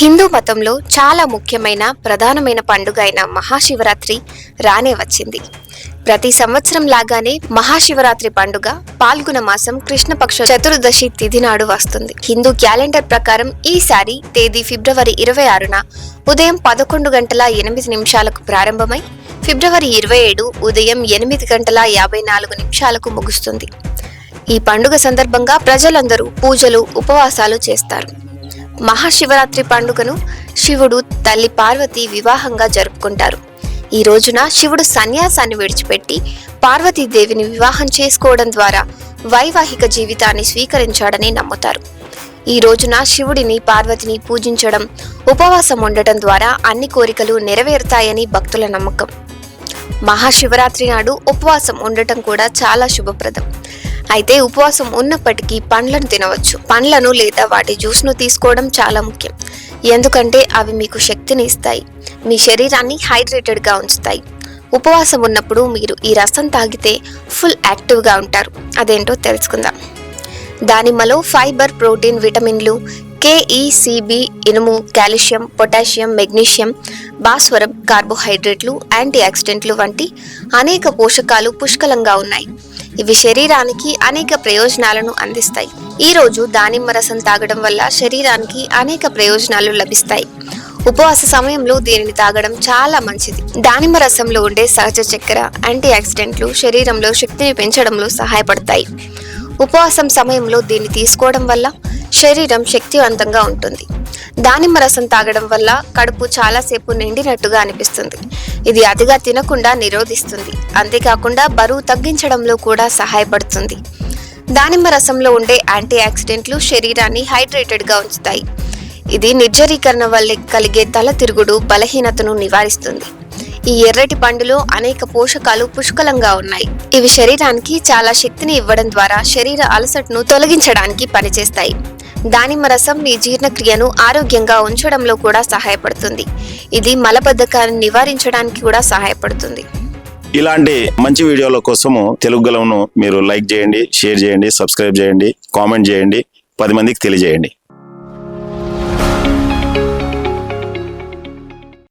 హిందూ మతంలో చాలా ముఖ్యమైన ప్రధానమైన పండుగ అయిన మహాశివరాత్రి రానే వచ్చింది. ప్రతి సంవత్సరం లాగానే మహాశివరాత్రి పండుగ పాల్గొన మాసం కృష్ణపక్ష చతుర్దశి తిథి నాడు వస్తుంది. హిందూ క్యాలెండర్ ప్రకారం ఈసారి తేదీ ఫిబ్రవరి ఇరవై ఆరున ఉదయం పదకొండు గంటల ఎనిమిది నిమిషాలకు ప్రారంభమై ఫిబ్రవరి ఇరవై ఏడు ఉదయం ఎనిమిది గంటల యాభై నాలుగు నిమిషాలకు ముగుస్తుంది. ఈ పండుగ సందర్భంగా ప్రజలందరూ పూజలు ఉపవాసాలు చేస్తారు. మహాశివరాత్రి పండుగను శివుడు తల్లి పార్వతి వివాహంగా జరుపుకుంటారు. ఈ రోజున శివుడు సన్యాసాన్ని విడిచిపెట్టి పార్వతీదేవిని వివాహం చేసుకోవడం ద్వారా వైవాహిక జీవితాన్ని స్వీకరించాడని నమ్ముతారు. ఈ రోజున శివుడిని పార్వతిని పూజించడం ఉపవాసం ఉండటం ద్వారా అన్ని కోరికలు నెరవేరుతాయని భక్తుల నమ్మకం. మహాశివరాత్రి నాడు ఉపవాసం ఉండటం కూడా చాలా శుభప్రదం. అయితే ఉపవాసం ఉన్నప్పటికీ పండ్లను తినవచ్చు. పండ్లను లేదా వాటి జ్యూస్ను తీసుకోవడం చాలా ముఖ్యం. ఎందుకంటే అవి మీకు శక్తిని ఇస్తాయి. మీ శరీరాన్ని హైడ్రేటెడ్గా ఉంచుతాయి. ఉపవాసం ఉన్నప్పుడు మీరు ఈ రసం తాగితే ఫుల్ యాక్టివ్గా ఉంటారు. అదేంటో తెలుసుకుందాం. దానిమ్మలో ఫైబర్ ప్రోటీన్ విటమిన్లు కేఈసిబి ఇనుము కాల్షియం పొటాషియం మెగ్నీషియం భాస్వరం కార్బోహైడ్రేట్లు యాంటీ ఆక్సిడెంట్లు వంటి అనేక పోషకాలు పుష్కలంగా ఉన్నాయి. ఇవి శరీరానికి అనేక ప్రయోజనాలను అందిస్తాయి. ఈ రోజు దానిమ్మ రసం తాగడం వల్ల శరీరానికి అనేక ప్రయోజనాలు లభిస్తాయి. ఉపవాస సమయంలో దీనిని తాగడం చాలా మంచిది. దానిమ్మ రసంలో ఉండే సహజ చక్కెర యాంటీ ఆక్సిడెంట్లు శరీరంలో శక్తిని పెంచడంలో సహాయపడతాయి. ఉపవాసం సమయంలో దీన్ని తీసుకోవడం వల్ల శరీరం శక్తివంతంగా ఉంటుంది. దానిమ్మ రసం తాగడం వల్ల కడుపు చాలాసేపు నిండినట్టుగా అనిపిస్తుంది. ఇది అతిగా తినకుండా నిరోధిస్తుంది. అంతేకాకుండా బరువు తగ్గించడంలో కూడా సహాయపడుతుంది. దానిమ్మ రసంలో ఉండే యాంటీ ఆక్సిడెంట్లు శరీరాన్ని హైడ్రేటెడ్గా ఉంచుతాయి. ఇది నిర్జరీకరణ వల్ల కలిగే తల తిరుగుడు బలహీనతను నివారిస్తుంది. ఈ ఎర్రటి పండులో అనేక పోషకాలు పుష్కలంగా ఉన్నాయి. ఇవి శరీరానికి చాలా శక్తిని ఇవ్వడం ద్వారా శరీర అలసటను తొలగించడానికి పనిచేస్తాయి. దానిమ్మ రసం మీ జీర్ణక్రియను ఆరోగ్యంగా ఉంచడంలో కూడా సహాయపడుతుంది. ఇది మలబద్ధకాన్ని నివారించడానికి కూడా సహాయపడుతుంది. ఇలాంటి మంచి వీడియోల కోసము తెలుగు గలమును మీరు లైక్ చేయండి షేర్ చేయండి సబ్స్క్రైబ్ చేయండి కామెంట్ చేయండి పది మందికి తెలియజేయండి.